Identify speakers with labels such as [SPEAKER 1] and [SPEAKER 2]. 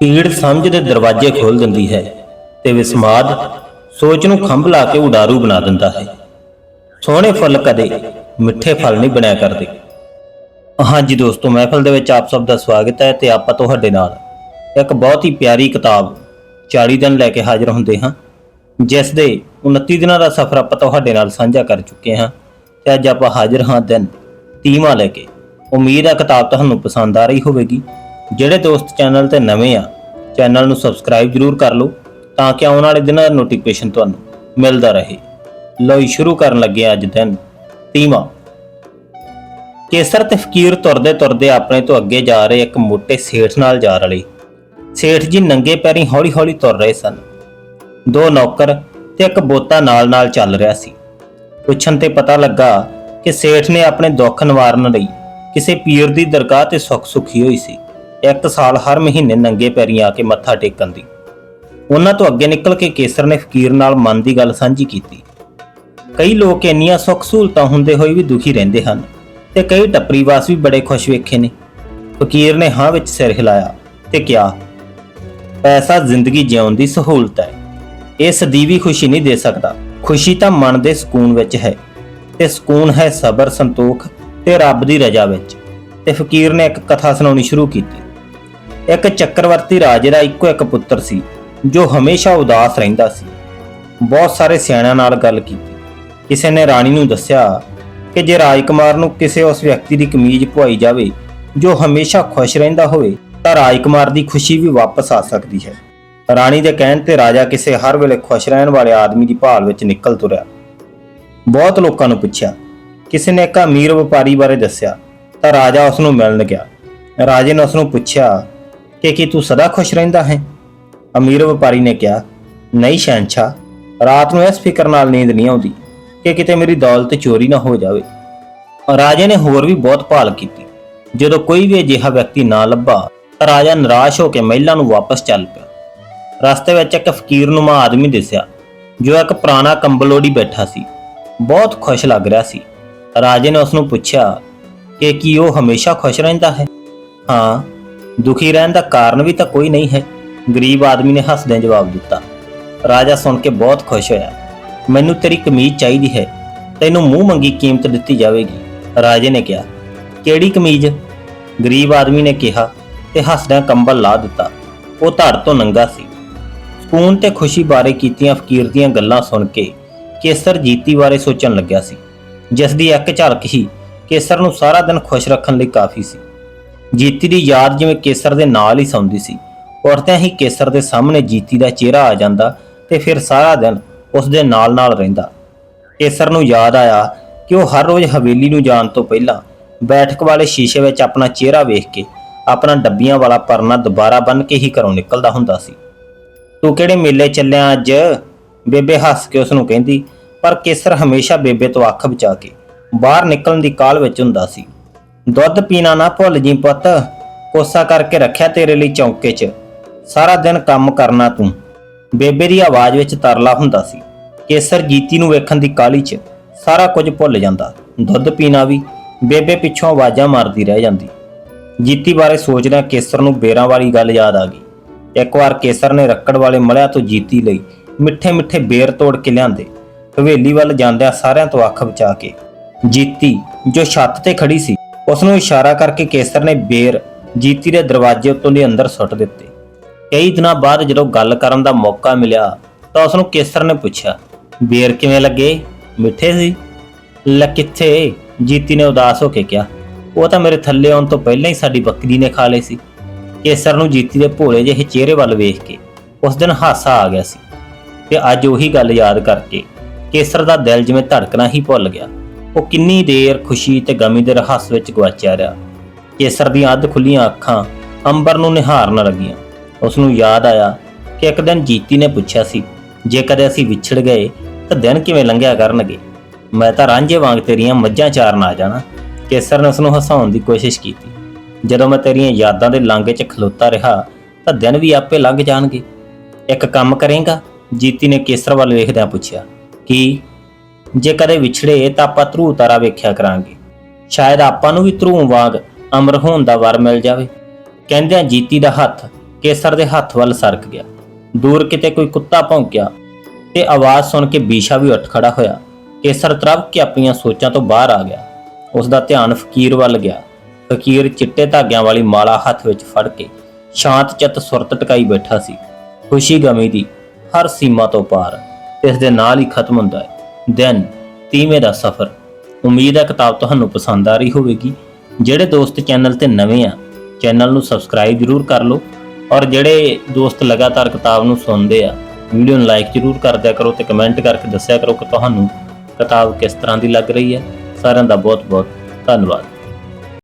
[SPEAKER 1] ਪੀੜ ਸਮਝ ਦੇ ਦਰਵਾਜ਼ੇ ਖੋਲ ਦਿੰਦੀ ਹੈ ਤੇ ਵਿਸਮਾਦ ਸੋਚ ਨੂੰ ਖੰਭ ਲਾ ਕੇ ਉਡਾਰੂ ਬਣਾ ਦਿੰਦਾ ਹੈ। ਸੋਹਣੇ ਫੁੱਲ ਕਦੇ ਮਿੱਠੇ ਫਲ ਨਹੀਂ ਬਣਿਆ ਕਰਦੇ। ਹਾਂਜੀ ਦੋਸਤੋ, ਮਹਿਫਲ ਦੇ ਵਿੱਚ ਆਪ ਸਭ ਦਾ ਸਵਾਗਤ ਹੈ ਤੇ ਆਪਾਂ ਤੁਹਾਡੇ ਨਾਲ ਇੱਕ ਬਹੁਤ ਹੀ ਪਿਆਰੀ ਕਿਤਾਬ 40 ਦਿਨ ਲੈ ਕੇ ਹਾਜ਼ਰ ਹੁੰਦੇ ਹਾਂ, ਜਿਸ ਦੇ 29 ਦਿਨਾਂ ਦਾ ਸਫ਼ਰ ਆਪਾਂ ਤੁਹਾਡੇ ਨਾਲ ਸਾਂਝਾ ਕਰ ਚੁੱਕੇ ਹਾਂ ਤੇ ਅੱਜ ਆਪਾਂ ਹਾਜ਼ਰ ਹਾਂ ਦਿਨ 30ਵਾਂ ਲੈ ਕੇ। ਉਮੀਦ ਹੈ ਕਿਤਾਬ ਤੁਹਾਨੂੰ ਪਸੰਦ ਆ ਰਹੀ ਹੋਵੇਗੀ। ਜਿਹੜੇ ਦੋਸਤ ਚੈਨਲ ਤੇ ਨਵੇਂ ਆ, ਚੈਨਲ ਨੂੰ ਸਬਸਕ੍ਰਾਈਬ ਜਰੂਰ ਕਰ ਲਓ ਤਾਂ ਕਿ ਆਉਣ ਵਾਲੇ ਦਿਨਾਂ ਦਾ ਨੋਟੀਫਿਕੇਸ਼ਨ ਤੁਹਾਨੂੰ ਮਿਲਦਾ ਰਹੇ। ਲਓ ਸ਼ੁਰੂ ਕਰਨ ਲੱਗੇ ਅੱਜ ਦਿਨ। 30ਵਾਂ ਕੇਸਰ ਤੇ ਫਕੀਰ ਤੁਰਦੇ ਤੁਰਦੇ ਆਪਣੇ ਤੋਂ ਅੱਗੇ ਜਾ ਰਹੇ ਇੱਕ ਮੋਟੇ ਸੇਠ ਨਾਲ ਜਾ ਰਲੇ। ਸੇਠ ਜੀ ਨੰਗੇ ਪੈਰੀਂ ਹੌਲੀ-ਹੌਲੀ ਤੁਰ ਰਹੇ ਸਨ। ਦੋ ਨੌਕਰ ਤੇ ਇੱਕ ਬੋਤਾ ਨਾਲ-ਨਾਲ ਚੱਲ ਰਿਹਾ ਸੀ। ਪੁੱਛਣ ਤੇ ਪਤਾ ਲੱਗਾ ਕਿ ਸੇਠ ਨੇ ਆਪਣੇ ਦੁੱਖ ਨਿਵਾਰਨ ਲਈ ਕਿਸੇ ਪੀਰ ਦੀ ਦਰਗਾਹ ਤੇ ਸੁੱਖ ਸੁਖੀ ਹੋਈ ਸੀ। ਇੱਕ ਸਾਲ ਹਰ ਮਹੀਨੇ ਨੰਗੇ ਪੈਰੀਂ ਆ ਕੇ ਮੱਥਾ ਟੇਕਣ ਦੀ। ਉਹਨਾਂ ਤੋਂ ਅੱਗੇ ਨਿਕਲ ਕੇ ਕੇਸਰ ਨੇ ਫਕੀਰ ਨਾਲ ਮਨ ਦੀ ਗੱਲ ਸਾਂਝੀ ਕੀਤੀ। ਕਈ ਲੋਕ ਇੰਨੀਆਂ ਸੁੱਖ ਸਹੂਲਤਾਂ ਹੁੰਦੇ ਹੋਏ ਵੀ ਦੁਖੀ ਰਹਿੰਦੇ ਹਨ ਤੇ ਕਈ ਟੱਪਰੀਵਾਸ ਵੀ ਬੜੇ ਖੁਸ਼ ਵੇਖੇ ਨੇ। ਫਕੀਰ ਨੇ ਹਾਂ ਵਿੱਚ ਸਿਰ ਹਿਲਾਇਆ ਤੇ ਕਿਹਾ, ਪੈਸਾ ਜ਼ਿੰਦਗੀ ਜਿਉਣ ਦੀ ਸਹੂਲਤ ਹੈ। ਇਹ ਸਦੀਵੀ ਖੁਸ਼ੀ ਨਹੀਂ ਦੇ ਸਕਦਾ। ਖੁਸ਼ੀ ਤਾਂ ਮਨ ਦੇ ਸਕੂਨ ਵਿੱਚ ਹੈ ਤੇ ਸਕੂਨ ਹੈ ਸਬਰ, ਸੰਤੋਖ ਤੇ ਰੱਬ ਦੀ ਰਜ਼ਾ ਵਿੱਚ। ਤੇ ਫਕੀਰ ਨੇ ਇੱਕ ਕਥਾ ਸੁਣਾਉਣੀ ਸ਼ੁਰੂ ਕੀਤੀ। ਇੱਕ ਚੱਕਰਵਰਤੀ ਰਾਜੇ ਦਾ ਇੱਕੋ ਇੱਕ ਪੁੱਤਰ ਸੀ, ਜੋ ਹਮੇਸ਼ਾ ਉਦਾਸ ਰਹਿੰਦਾ ਸੀ। ਬਹੁਤ ਸਾਰੇ ਸਿਆਣਿਆਂ ਨਾਲ ਗੱਲ ਕੀਤੀ। ਕਿਸੇ ਨੇ ਰਾਣੀ ਨੂੰ ਦੱਸਿਆ ਕਿ ਜੇ ਰਾਜਕੁਮਾਰ ਨੂੰ ਕਿਸੇ ਉਸ ਵਿਅਕਤੀ ਦੀ ਕਮੀਜ਼ ਪਵਾਈ ਜਾਵੇ, ਜੋ ਹਮੇਸ਼ਾ ਖੁਸ਼ ਰਹਿੰਦਾ ਹੋਵੇ, ਤਾਂ ਰਾਜਕੁਮਾਰ ਦੀ ਖੁਸ਼ੀ ਵੀ ਵਾਪਸ ਆ ਸਕਦੀ ਹੈ। ਰਾਣੀ ਦੇ ਕਹਿਣ ਤੇ ਰਾਜਾ ਕਿਸੇ ਹਰ ਵੇਲੇ ਖੁਸ਼ ਰਹਿਣ ਵਾਲੇ ਆਦਮੀ ਦੀ ਭਾਲ ਵਿੱਚ ਨਿਕਲ ਤੁਰਿਆ। ਬਹੁਤ ਲੋਕਾਂ ਨੂੰ ਪੁੱਛਿਆ, ਕਿਸੇ ਨੇ ਇੱਕ ਅਮੀਰ ਵਪਾਰੀ ਬਾਰੇ ਦੱਸਿਆ, ਤਾਂ ਰਾਜਾ ਉਸ ਨੂੰ ਮਿਲਣ ਗਿਆ। ਰਾਜੇ ਨੇ ਉਸ ਨੂੰ ਪੁੱਛਿਆ ਕਿ ਕੀ ਤੂੰ ਸਦਾ ਖੁਸ਼ ਰਹਿੰਦਾ ਹੈ? ਅਮੀਰ ਵਪਾਰੀ ਨੇ ਕਿਹਾ, ਨਹੀਂ ਸ਼ਹਿਨशाह ਰਾਤ ਨੂੰ ਇਸ ਫਿਕਰ ਨਾਲ ਨੀਂਦ ਨਹੀਂ ਆਉਂਦੀ ਕਿ ਕਿਤੇ ਮੇਰੀ ਦੌਲਤ ਚੋਰੀ ਨਾ ਹੋ ਜਾਵੇ। ਰਾਜੇ ਨੇ ਹੋਰ ਵੀ ਬਹੁਤ ਭਾਲ ਕੀਤੀ। ਜਦੋਂ ਕੋਈ ਵੀ ਅਜਿਹਾ ਵਿਅਕਤੀ ਨਾ ਲੱਭਾ, ਤਾਂ ਰਾਜਾ ਨਿਰਾਸ਼ ਹੋ ਕੇ ਮਹਿਲਾ ਨੂੰ ਵਾਪਸ ਚੱਲ ਪਿਆ। ਰਸਤੇ ਵਿੱਚ ਇੱਕ ਫਕੀਰਨੁਮਾ ਆਦਮੀ ਦਿਸਿਆ, ਜੋ ਇੱਕ ਪੁਰਾਣਾ ਕੰਬਲ ਓੜੀ ਬੈਠਾ ਸੀ। ਬਹੁਤ ਖੁਸ਼ ਲੱਗ ਰਿਹਾ ਸੀ। ਰਾਜੇ ਨੇ ਉਸ ਨੂੰ ਪੁੱਛਿਆ, ਕਿ ਕੀ ਉਹ ਹਮੇਸ਼ਾ ਖੁਸ਼ ਰਹਿੰਦਾ ਹੈ? ਹਾਂ ਦੁਖੀ ਰਹਿਣ ਦਾ ਕਾਰਨ ਵੀ ਤਾਂ ਕੋਈ ਨਹੀਂ ਹੈ। ਗਰੀਬ ਆਦਮੀ ਨੇ ਹੱਸਦਿਆਂ ਜਵਾਬ ਦਿੱਤਾ। ਰਾਜਾ ਸੁਣ ਕੇ ਬਹੁਤ ਖੁਸ਼ ਹੋਇਆ। ਮੈਨੂੰ ਤੇਰੀ ਕਮੀਜ਼ ਚਾਹੀਦੀ ਹੈ। ਤੈਨੂੰ ਮੂੰਹ ਮੰਗੀ ਕੀਮਤ ਦਿੱਤੀ ਜਾਵੇਗੀ। ਰਾਜੇ ਨੇ ਕਿਹਾ। ਕਿਹੜੀ ਕਮੀਜ਼? ਗਰੀਬ ਆਦਮੀ ਨੇ ਕਿਹਾ ਤੇ ਹੱਸਦਿਆਂ ਕੰਬਲ ਲਾ ਦਿੱਤਾ। ਉਹ ਧੜ ਤੋਂ ਨੰਗਾ ਸੀ। ਸਕੂਨ ਤੇ ਖੁਸ਼ੀ ਬਾਰੇ ਕੀਤੀਆਂ ਫਕੀਰ ਦੀਆਂ ਗੱਲਾਂ ਸੁਣ ਕੇ ਕੇਸਰ ਜੀਤੀ ਬਾਰੇ ਸੋਚਣ ਲੱਗਿਆ ਸੀ, ਜਿਸ ਦੀ ਇੱਕ ਝਲਕ ਹੀ ਕੇਸਰ ਨੂੰ ਸਾਰਾ ਦਿਨ ਖੁਸ਼ ਰੱਖਣ ਲਈ ਕਾਫੀ ਸੀ। ਜੀਤੀ ਦੀ ਯਾਦ ਜਿਵੇਂ ਕੇਸਰ ਦੇ ਨਾਲ ਹੀ ਸੌਂਦੀ ਸੀ। ਉੱਠਦਿਆਂ ਹੀ ਕੇਸਰ ਦੇ ਸਾਹਮਣੇ ਜੀਤੀ ਦਾ ਚਿਹਰਾ ਆ ਜਾਂਦਾ ਤੇ ਫਿਰ ਸਾਰਾ ਦਿਨ ਉਸ ਦੇ ਨਾਲ-ਨਾਲ ਰਹਿੰਦਾ। ਕੇਸਰ ਨੂੰ ਯਾਦ ਆਇਆ ਕਿ ਉਹ ਹਰ ਰੋਜ਼ ਹਵੇਲੀ ਨੂੰ ਜਾਣ ਤੋਂ ਪਹਿਲਾਂ ਬੈਠਕ ਵਾਲੇ ਸ਼ੀਸ਼ੇ ਵਿੱਚ ਆਪਣਾ ਚਿਹਰਾ ਵੇਖ ਕੇ ਆਪਣਾ ਡੱਬੀਆਂ ਵਾਲਾ ਪਰਨਾ ਦੁਬਾਰਾ ਬੰਨ ਕੇ ਹੀ ਘਰੋਂ ਨਿਕਲਦਾ ਹੁੰਦਾ ਸੀ। ਤੂੰ ਕਿਹੜੇ ਮੇਲੇ ਚੱਲਿਆ ਅੱਜ? ਬੇਬੇ ਹੱਸ ਕੇ ਉਸ ਨੂੰ ਕਹਿੰਦੀ, ਪਰ ਕੇਸਰ ਹਮੇਸ਼ਾ ਬੇਬੇ ਤੋਂ ਅੱਖ ਬਚਾ ਕੇ ਬਾਹਰ ਨਿਕਲਣ ਦੀ ਕਾਲ ਵਿੱਚ ਹੁੰਦਾ ਸੀ। ਦੁੱਧ ਪੀਣਾ ਨਾ ਭੁੱਲ ਜੀ ਪੁੱਤ। ਕੋਸਾ ਕਰਕੇ ਰੱਖਿਆ ਤੇਰੇ ਲਈ ਚੌਂਕੇ 'ਚ। ਸਾਰਾ ਦਿਨ ਕੰਮ ਕਰਨਾ ਤੂੰ। ਬੇਬੇ ਦੀ ਆਵਾਜ਼ ਵਿੱਚ ਤਰਲਾ ਹੁੰਦਾ ਸੀ। ਕੇਸਰ ਜੀਤੀ ਨੂੰ ਵੇਖਣ ਦੀ ਕਾਲੀ 'ਚ ਸਾਰਾ ਕੁਝ ਭੁੱਲ ਜਾਂਦਾ। ਦੁੱਧ ਪੀਣਾ ਵੀ ਬੇਬੇ ਪਿੱਛੋਂ ਆਵਾਜ਼ਾਂ ਮਾਰਦੀ ਰਹਿ ਜਾਂਦੀ। ਜੀਤੀ ਬਾਰੇ ਸੋਚਦਿਆਂ ਕੇਸਰ ਨੂੰ ਬੇਰਾਂ ਵਾਲੀ ਗੱਲ ਯਾਦ ਆ ਗਈ। ਇੱਕ ਵਾਰ ਕੇਸਰ ਨੇ ਰੱਕੜ ਵਾਲੇ ਮਲਿਆਂ ਤੋਂ ਜੀਤੀ ਲਈ ਮਿੱਠੇ ਮਿੱਠੇ ਬੇਰ ਤੋੜ ਕੇ ਲਿਆਂਦੇ। ਹਵੇਲੀ ਵੱਲ ਜਾਂਦਿਆਂ ਸਾਰਿਆਂ ਤੋਂ ਅੱਖ ਬਚਾ ਕੇ। ਜੀਤੀ, ਜੋ ਛੱਤ ਤੇ ਖੜੀ ਸੀ ਉਸ ਨੂੰ ਇਸ਼ਾਰਾ ਕਰਕੇ ਕੇਸਰ ਨੇ ਬੇਰ ਜੀਤੀ ਦੇ ਦਰਵਾਜ਼ੇ ਉੱਤੋਂ ਦੀ ਅੰਦਰ ਸੁੱਟ ਦਿੱਤੇ। ਕਈ ਦਿਨਾਂ ਬਾਅਦ ਜਦੋਂ ਗੱਲ ਕਰਨ ਦਾ ਮੌਕਾ ਮਿਲਿਆ ਤਾਂ ਉਸ ਨੂੰ ਕੇਸਰ ਨੇ ਪੁੱਛਿਆ, ਬੇਰ ਕਿਵੇਂ ਲੱਗੇ? ਮਿੱਠੇ ਸੀ? ਲੈ ਕਿੱਥੇ? ਜੀਤੀ ਨੇ ਉਦਾਸ ਹੋ ਕੇ ਕਿਹਾ, ਉਹ ਤਾਂ ਮੇਰੇ ਥੱਲੇ ਆਉਣ ਤੋਂ ਪਹਿਲਾਂ ਹੀ ਸਾਡੀ ਬੱਕਰੀ ਨੇ ਖਾ ਲਏ ਸੀ। ਕੇਸਰ ਨੂੰ ਜੀਤੀ ਦੇ ਭੋਲੇ ਜਿਹੇ ਚਿਹਰੇ ਵੱਲ ਵੇਖ ਕੇ ਉਸ ਦਿਨ ਹਾਸਾ ਆ ਗਿਆ ਸੀ ਤੇ ਅੱਜ ਉਹੀ ਗੱਲ ਯਾਦ ਕਰਕੇ ਕੇਸਰ ਦਾ ਦਿਲ ਜਿਵੇਂ ਧੜਕਣਾ ਹੀ ਭੁੱਲ ਗਿਆ। ਉਹ ਕਿੰਨੀ ਦੇਰ ਖੁਸ਼ੀ ਤੇ ਗਮੀ ਦੇ ਰਹੱਸ ਵਿੱਚ ਗਵਾਚਿਆ ਰਿਹਾ। ਕੇਸਰ ਦੀਆਂ ਅੱਧ ਖੁੱਲੀਆਂ ਅੱਖਾਂ ਅੰਬਰ ਨੂੰ ਨਿਹਾਰਨ ਲੱਗੀਆਂ। ਉਸ ਨੂੰ ਯਾਦ ਆਇਆ ਕਿ ਇੱਕ ਦਿਨ ਜੀਤੀ ਨੇ ਪੁੱਛਿਆ ਸੀ, ਜੇ ਕਦੇ ਅਸੀਂ ਵਿਛੜ ਗਏ ਤਾਂ ਦਿਨ ਕਿਵੇਂ ਲੰਘਿਆ ਕਰਨਗੇ? ਮੈਂ ਤਾਂ ਰਾਂਝੇ ਵਾਂਗ ਤੇਰੀਆਂ ਮੱਝਾਂ ਚਾਰਨ ਆ ਜਾਣਾ। ਕੇਸਰ ਨੇ ਉਸ ਨੂੰ ਹਸਾਉਣ ਦੀ ਕੋਸ਼ਿਸ਼ ਕੀਤੀ। ਜਦੋਂ ਮੈਂ ਤੇਰੀਆਂ ਯਾਦਾਂ ਦੇ ਲਾਂਘੇ 'ਚ ਖਲੋਤਾ ਰਿਹਾ, ਤਾਂ ਦਿਨ ਵੀ ਆਪੇ ਲੰਘ ਜਾਣਗੇ। ਇੱਕ ਕੰਮ ਕਰੇਗਾ? ਜੀਤੀ ਨੇ ਕੇਸਰ ਵੱਲ ਵੇਖਦਿਆਂ ਪੁੱਛਿਆ, ਕੀ ਜੇ ਕਦੇ ਵਿਛੜੇ, ਤਾਂ ਆਪਾਂ ਧਰੂ ਤਾਰਾ ਵੇਖਿਆ ਕਰਾਂਗੇ। ਸ਼ਾਇਦ ਆਪਾਂ ਨੂੰ ਵੀ ਧਰੂ ਵਾਂਗ ਅਮਰ ਹੋਣ ਦਾ ਵਰ ਮਿਲ ਜਾਵੇ। ਕਹਿੰਦਿਆਂ ਜੀਤੀ ਦਾ ਹੱਥ ਕੇਸਰ ਦੇ ਹੱਥ ਵੱਲ ਸਰਕ ਗਿਆ। ਦੂਰ ਕਿਤੇ ਕੋਈ ਕੁੱਤਾ ਭੌਂਕਿਆ ਤੇ ਆਵਾਜ਼ ਸੁਣ ਕੇ ਬੀਸ਼ਾ ਵੀ ਉੱਠ ਖੜਾ ਹੋਇਆ। ਕੇਸਰ ਤਰਬ ਕੇ ਆਪਣੀਆਂ ਸੋਚਾਂ ਤੋਂ ਬਾਹਰ ਆ ਗਿਆ। ਉਸ ਦਾ ਧਿਆਨ ਫਕੀਰ ਵੱਲ ਗਿਆ। ਫਕੀਰ ਚਿੱਟੇ ਧਾਗਿਆਂ ਵਾਲੀ ਮਾਲਾ ਹੱਥ ਵਿੱਚ ਫੜ ਕੇ ਸ਼ਾਂਤ ਚਿੱਤ ਸੁਰਤ ਟਿਕਾਈ ਬੈਠਾ ਸੀ। ਖੁਸ਼ੀ ਗਮੀ ਦੀ ਹਰ ਸੀਮਾ ਤੋਂ ਪਾਰ ਤੇ ਇਸ ਦੇ ਨਾਲ ਹੀ ਖਤਮ ਹੁੰਦਾ ਹੈ। ਦੈਨ ਤੀਵੇਂ ਦਾ ਸਫ਼ਰ। ਉਮੀਦ ਹੈ ਕਿਤਾਬ ਤੁਹਾਨੂੰ ਪਸੰਦ ਆ ਰਹੀ ਹੋਵੇਗੀ। ਜਿਹੜੇ ਦੋਸਤ ਚੈਨਲ ਤੇ ਨਵੇਂ ਆ, ਚੈਨਲ ਨੂੰ ਸਬਸਕ੍ਰਾਈਬ ਜਰੂਰ ਕਰ ਲਓ ਔਰ ਜਿਹੜੇ ਦੋਸਤ ਲਗਾਤਾਰ ਕਿਤਾਬ ਨੂੰ ਸੁਣਦੇ ਆ, ਵੀਡੀਓ ਨੂੰ ਲਾਈਕ ਜਰੂਰ ਕਰ ਦਿਆ ਕਰੋ ਤੇ ਕਮੈਂਟ ਕਰਕੇ ਦੱਸਿਆ ਕਰੋ ਕਿ ਤੁਹਾਨੂੰ ਕਿਤਾਬ ਕਿਸ ਤਰ੍ਹਾਂ ਦੀ ਲੱਗ ਰਹੀ ਹੈ। ਸਾਰਿਆਂ ਦਾ ਬਹੁਤ ਬਹੁਤ ਧੰਨਵਾਦ।